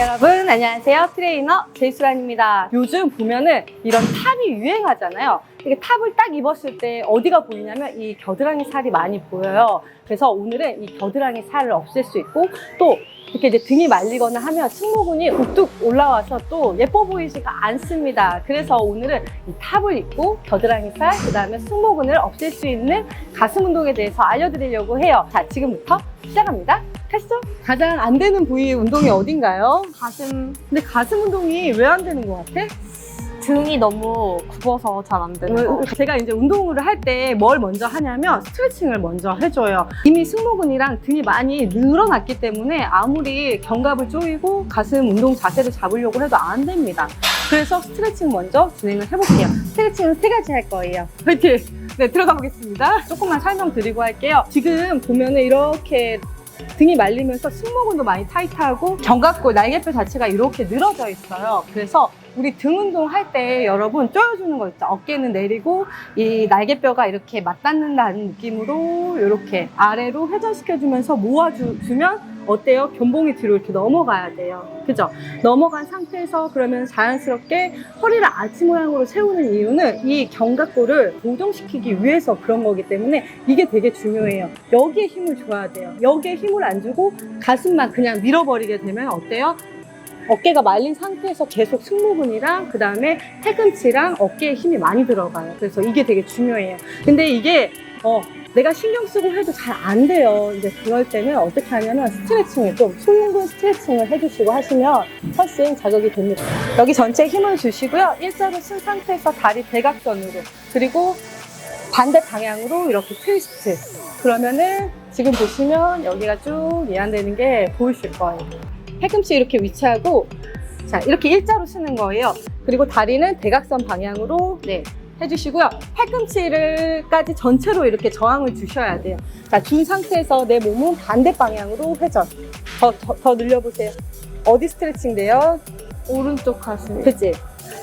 여러분 안녕하세요 트레이너 제이수란입니다 요즘 보면은 이런 탑이 유행하잖아요 이게 탑을 딱 입었을 때 어디가 보이냐면 이 겨드랑이 살이 많이 보여요 그래서 오늘은 이 겨드랑이 살을 없앨 수 있고 또 이렇게 이제 등이 말리거나 하면 승모근이 우뚝 올라와서 또 예뻐 보이지가 않습니다. 그래서 오늘은 이 탑을 입고 겨드랑이 살, 그 다음에 승모근을 없앨 수 있는 가슴 운동에 대해서 알려드리려고 해요. 자, 지금부터 시작합니다. 했어? 가장 안 되는 부위 운동이 어딘가요? 가슴 근데 가슴 운동이 왜 안 되는 것 같아? 등이 너무 굽어서 잘 안 되는 거. 제가 이제 운동을 할 때 뭘 먼저 하냐면 스트레칭을 먼저 해줘요. 이미 승모근이랑 등이 많이 늘어났기 때문에 아무리 견갑을 조이고 가슴 운동 자세를 잡으려고 해도 안 됩니다. 그래서 스트레칭 먼저 진행을 해볼게요. 스트레칭은 세 가지 할 거예요. 화이팅! 네, 들어가 보겠습니다. 조금만 설명드리고 할게요. 지금 보면은 이렇게 등이 말리면서 승모근도 많이 타이트하고 견갑골, 날개뼈 자체가 이렇게 늘어져 있어요. 그래서 우리 등 운동 할 때 여러분 조여주는 거 있죠. 어깨는 내리고 이 날개뼈가 이렇게 맞닿는다는 느낌으로 이렇게 아래로 회전시켜주면서 모아주면 어때요? 견봉이 뒤로 이렇게 넘어가야 돼요. 그죠? 넘어간 상태에서 그러면 자연스럽게 허리를 아치 모양으로 세우는 이유는 이 견갑골을 고정시키기 위해서 그런 거기 때문에 이게 되게 중요해요. 여기에 힘을 줘야 돼요. 여기에 힘을 안 주고 가슴만 그냥 밀어버리게 되면 어때요? 어깨가 말린 상태에서 계속 승모근이랑 그 다음에 팔꿈치랑 어깨에 힘이 많이 들어가요. 그래서 이게 되게 중요해요. 근데 이게 어 내가 신경 쓰고 해도 잘 안 돼요. 이제 그럴 때는 어떻게 하냐면 스트레칭을 좀 승모근 스트레칭을 해주시고 하시면 훨씬 자극이 됩니다. 여기 전체에 힘을 주시고요. 일자로 쓴 상태에서 다리 대각선으로 그리고 반대 방향으로 이렇게 트위스트. 그러면은 지금 보시면 여기가 쭉 이완되는 게 보이실 거예요. 팔꿈치 이렇게 위치하고 자 이렇게 일자로 쓰는 거예요. 그리고 다리는 대각선 방향으로 네 해주시고요. 팔꿈치를까지 전체로 이렇게 저항을 주셔야 돼요. 자, 준 상태에서 내 몸은 반대 방향으로 회전. 더, 더, 더 늘려보세요. 어디 스트레칭 돼요? 오른쪽 가슴. 그치?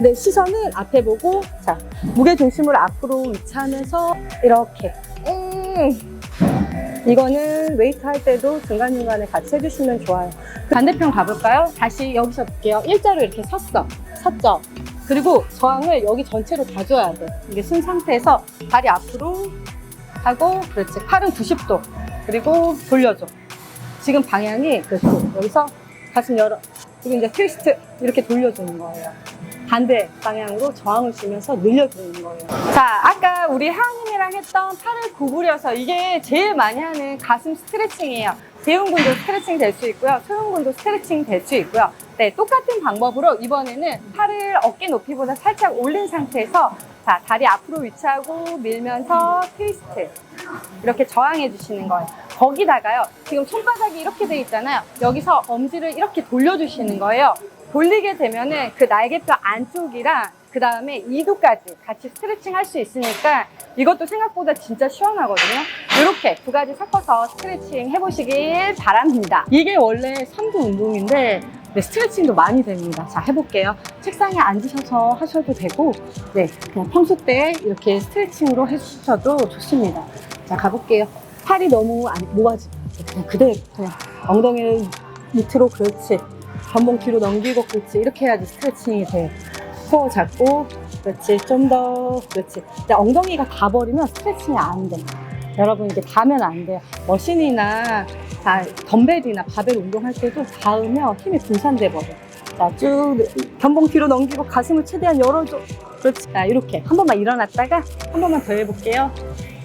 내 시선은 앞에 보고, 자, 무게 중심을 앞으로 위치하면서 이렇게. 음. 이거는 웨이트 할 때도 중간중간에 같이 해주시면 좋아요. 반대편 가볼까요? 다시 여기서 볼게요. 일자로 이렇게 섰어. 섰죠? 그리고 저항을 여기 전체로 다 줘야 돼. 이게 쓴 상태에서 다리 앞으로 하고, 그렇지. 팔은 90도. 그리고 돌려줘. 지금 방향이, 그렇지. 여기서 가슴 열어. 지금 이제 트위스트 이렇게 돌려주는 거예요. 반대 방향으로 저항을 주면서 늘려주는 거예요. 자, 아까 우리 하은님이랑 했던 팔을 구부려서 이게 제일 많이 하는 가슴 스트레칭이에요. 대흉근도 스트레칭 될 수 있고요. 소흉근도 스트레칭 될 수 있고요. 네, 똑같은 방법으로 이번에는 팔을 어깨 높이보다 살짝 올린 상태에서 자, 다리 앞으로 위치하고 밀면서 트위스트. 이렇게 저항해 주시는 거예요. 거기다가요, 지금 손바닥이 이렇게 돼 있잖아요. 여기서 엄지를 이렇게 돌려주시는 거예요. 돌리게 되면은 그 날개뼈 안쪽이랑 그 다음에 이두까지 같이 스트레칭 할 수 있으니까 이것도 생각보다 진짜 시원하거든요. 이렇게 두 가지 섞어서 스트레칭 해보시길 바랍니다. 이게 원래 3두 운동인데 네, 스트레칭도 많이 됩니다. 자, 해볼게요. 책상에 앉으셔서 하셔도 되고, 네, 그냥 평소 때 이렇게 스트레칭으로 해주셔도 좋습니다. 자, 가볼게요. 팔이 너무 말고 그냥 그대로, 그냥 엉덩이를 밑으로, 그렇지. 견봉 뒤로 넘기고, 그렇지. 이렇게 해야지 스트레칭이 돼요. 코어 잡고, 그렇지. 좀 더, 그렇지. 근데 엉덩이가 가버리면 스트레칭이 안 돼. 여러분, 이게 닿으면 안 돼요. 머신이나 자, 덤벨이나 바벨 운동할 때도 닿으면 힘이 분산돼 버려. 자, 쭉 견봉 뒤로 넘기고 가슴을 최대한 열어줘. 그렇지. 자, 이렇게 한 번만 일어났다가 한 번만 더 해볼게요.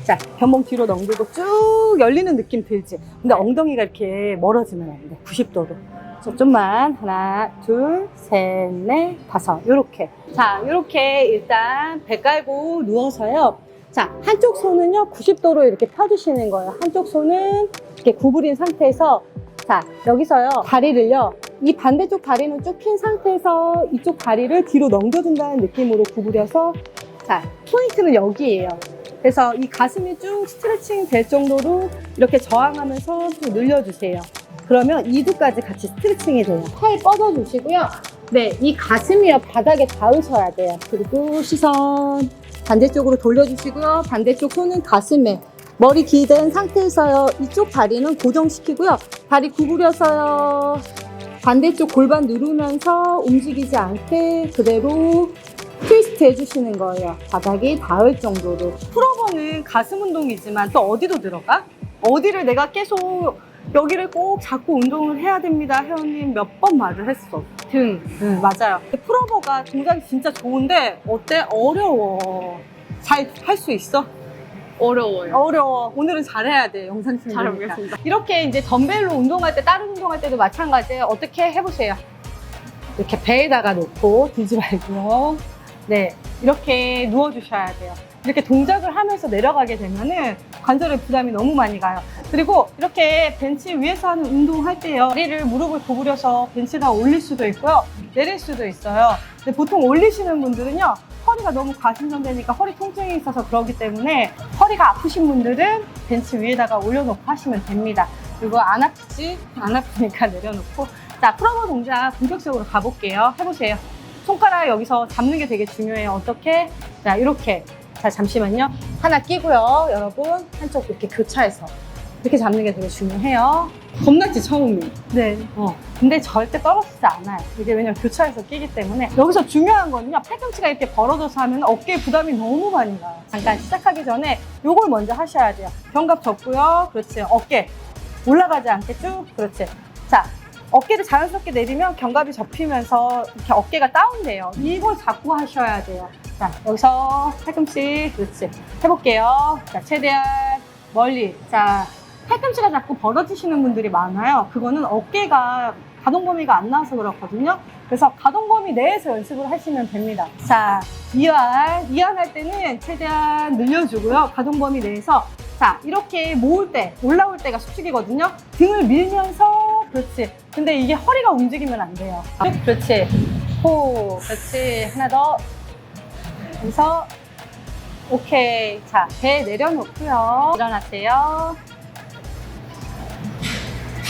자, 견봉 뒤로 넘기고 쭉 열리는 느낌 들지. 근데 엉덩이가 이렇게 멀어지면 안 돼. 90도로. 자, 좀만 하나, 둘, 셋, 넷, 다섯. 요렇게. 자, 요렇게 일단 배 깔고 누워서요. 자, 한쪽 손은요, 90도로 이렇게 펴주시는 거예요. 한쪽 손은 이렇게 구부린 상태에서, 자, 여기서요, 다리를요, 이 반대쪽 다리는 쭉 핀 상태에서 이쪽 다리를 뒤로 넘겨준다는 느낌으로 구부려서, 자, 포인트는 여기에요. 그래서 이 가슴이 쭉 스트레칭 될 정도로 이렇게 저항하면서 쭉 늘려주세요. 그러면 이두까지 같이 스트레칭이 돼요. 팔 뻗어주시고요. 네, 이 가슴이요, 바닥에 닿으셔야 돼요. 그리고 시선 반대쪽으로 돌려주시고요. 반대쪽 손은 가슴에 머리 기댄 상태에서요. 이쪽 다리는 고정시키고요. 다리 구부려서요. 반대쪽 골반 누르면서 움직이지 않게 그대로 트위스트 해주시는 거예요. 바닥이 닿을 정도로. 풀어버는 가슴 운동이지만 또 어디도 들어가? 어디를 내가 계속 여기를 꼭 잡고 운동을 해야 됩니다. 회원님 몇 번 말을 했어. 등. 응, 맞아요. 풀어버가 동작이 진짜 좋은데 어때? 어려워. 잘 할 수 있어? 어려워요. 어려워. 오늘은 잘해야 돼. 영상 찍는 잘 거니까. 해보겠습니다. 이렇게 이제 덤벨로 운동할 때, 다른 운동할 때도 마찬가지예요. 어떻게 해보세요. 이렇게 배에다가 놓고 들지 말고요. 네. 이렇게 누워주셔야 돼요. 이렇게 동작을 하면서 내려가게 되면은 관절에 부담이 너무 많이 가요. 그리고 이렇게 벤치 위에서 하는 운동할 때요. 다리를 무릎을 구부려서 벤치를 올릴 수도 있고요. 내릴 수도 있어요. 근데 보통 올리시는 분들은요. 허리가 너무 과신전되니까 허리 통증이 있어서 그러기 때문에 허리가 아프신 분들은 벤치 위에다가 올려놓고 하시면 됩니다. 그리고 안 아프지? 안 아프니까 내려놓고. 자, 프로버 동작 본격적으로 가볼게요. 해보세요. 손가락 여기서 잡는 게 되게 중요해요. 어떻게? 자, 이렇게. 자, 잠시만요. 하나 끼고요. 여러분, 한쪽 이렇게 교차해서. 이렇게 잡는 게 되게 중요해요. 겁났지, 처음이. 네. 어. 근데 절대 떨어지지 않아요. 이게 왜냐면 교차해서 끼기 때문에. 여기서 중요한 거는요, 팔꿈치가 이렇게 벌어져서 하면 어깨에 부담이 너무 많이 가요. 잠깐 시작하기 전에 요걸 먼저 하셔야 돼요. 견갑 접고요. 그렇지. 어깨. 올라가지 않게 쭉. 그렇지. 자. 어깨를 자연스럽게 내리면 견갑이 접히면서 이렇게 어깨가 다운돼요. 이걸 잡고 하셔야 돼요. 자, 여기서 팔꿈치. 그렇지. 해볼게요. 자, 최대한 멀리. 자, 팔꿈치가 자꾸 벌어지시는 분들이 많아요. 그거는 어깨가 가동 범위가 안 나와서 그렇거든요. 그래서 가동 범위 내에서 연습을 하시면 됩니다. 자, 이완. 이완할 때는 최대한 늘려주고요. 가동 범위 내에서. 자, 이렇게 모을 때, 올라올 때가 수축이거든요. 등을 밀면서, 그렇지. 근데 이게 허리가 움직이면 안 돼요. 쭉, 그렇지. 호, 그렇지. 하나 더. 여기서, 오케이. 자, 배 내려놓고요. 일어나세요.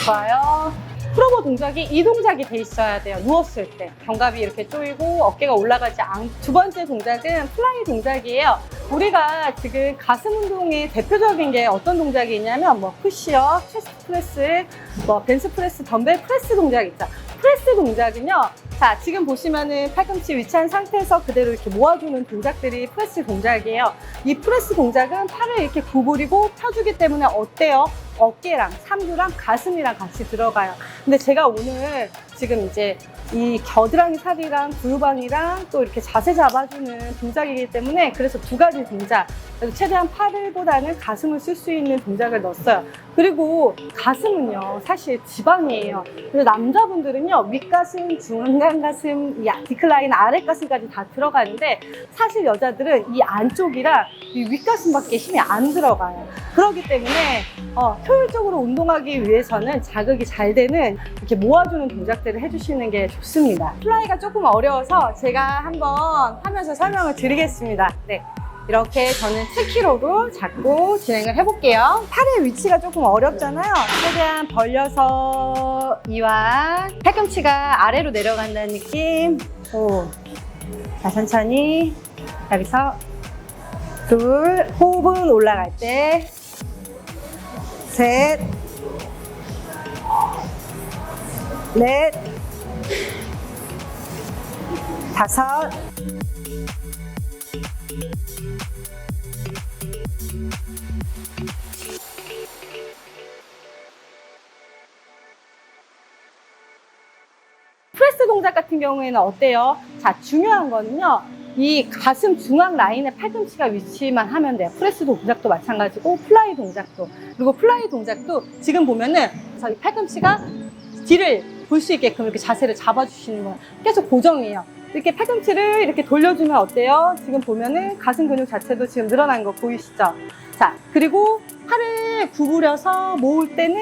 좋아요. 프로버 동작이 이 동작이 돼 있어야 돼요. 누웠을 때. 견갑이 이렇게 조이고 어깨가 올라가지 않. 두 번째 동작은 플라이 동작이에요. 우리가 지금 가슴 운동의 대표적인 게 어떤 동작이 있냐면 뭐 푸시업, 체스트 프레스, 뭐 벤치 프레스, 덤벨 프레스 동작 있죠. 프레스 동작은요. 자, 지금 보시면은 팔꿈치 위치한 상태에서 그대로 이렇게 모아주는 동작들이 프레스 동작이에요. 이 프레스 동작은 팔을 이렇게 구부리고 펴주기 때문에 어때요? 어깨랑 삼두랑 가슴이랑 같이 들어가요. 근데 제가 오늘 지금 이제 이 겨드랑이 살이랑 두유방이랑 또 이렇게 자세 잡아주는 동작이기 때문에 그래서 두 가지 동작. 그래서 최대한 팔을보다는 가슴을 쓸 수 있는 동작을 넣었어요. 그리고 가슴은요, 사실 지방이에요. 그래서 남자분들은요, 윗가슴, 중간 가슴, 이 디클라인 아랫가슴까지 다 들어가는데 사실 여자들은 이 안쪽이랑 이 윗가슴밖에 힘이 안 들어가요. 그렇기 때문에 어, 효율적으로 운동하기 위해서는 자극이 잘 되는 이렇게 모아주는 동작들을 해주시는 게 좋습니다. 플라이가 조금 어려워서 제가 한번 하면서 설명을 드리겠습니다. 네. 이렇게 저는 7kg로 잡고 진행을 해볼게요. 팔의 위치가 조금 어렵잖아요. 최대한 벌려서 이완. 팔꿈치가 아래로 내려간다는 느낌. 오. 자, 천천히. 여기서 둘. 호흡은 올라갈 때. 셋. 넷. 다섯. 프레스 동작 같은 경우에는 어때요? 자, 중요한 거는요. 이 가슴 중앙 라인에 팔꿈치가 위치만 하면 돼요. 프레스 동작도 마찬가지고 플라이 동작도. 그리고 플라이 동작도 지금 보면은 저희 팔꿈치가 뒤를 볼 수 있게끔 이렇게 자세를 잡아주시는 거예요. 계속 고정이에요. 이렇게 팔꿈치를 이렇게 돌려주면 어때요? 지금 보면은 가슴 근육 자체도 지금 늘어난 거 보이시죠? 자, 그리고 팔을 구부려서 모을 때는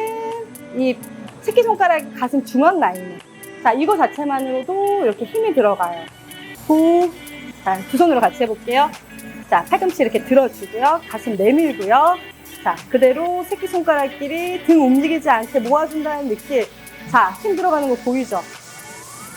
이 새끼손가락 가슴 중앙 라인에 자, 이거 자체만으로도 이렇게 힘이 들어가요. 후. 자, 두 손으로 같이 해볼게요. 자, 팔꿈치 이렇게 들어주고요. 가슴 내밀고요. 자, 그대로 새끼손가락끼리 등 움직이지 않게 모아준다는 느낌. 자, 힘 들어가는 거 보이죠?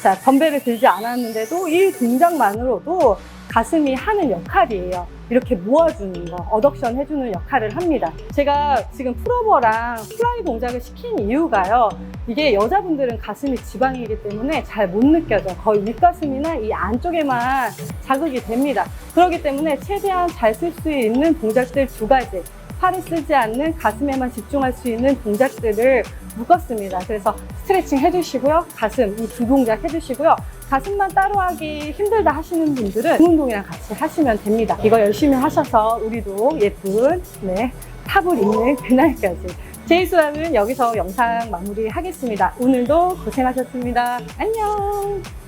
자, 덤벨을 들지 않았는데도 이 동작만으로도 가슴이 하는 역할이에요. 이렇게 모아주는 거, 어덕션 해주는 역할을 합니다. 제가 지금 풀오버랑 플라이 동작을 시킨 이유가요. 이게 여자분들은 가슴이 지방이기 때문에 잘 못 느껴져. 거의 윗가슴이나 이 안쪽에만 자극이 됩니다. 그렇기 때문에 최대한 잘 쓸 수 있는 동작들 두 가지. 팔을 쓰지 않는 가슴에만 집중할 수 있는 동작들을 묶었습니다. 그래서 스트레칭 해주시고요. 가슴 이 두 동작 해주시고요. 가슴만 따로 하기 힘들다 하시는 분들은 등 운동이랑 같이 하시면 됩니다. 이거 열심히 하셔서 우리도 예쁜 네, 탑을 입는 그날까지. 제이수라는 여기서 영상 마무리하겠습니다. 오늘도 고생하셨습니다. 안녕!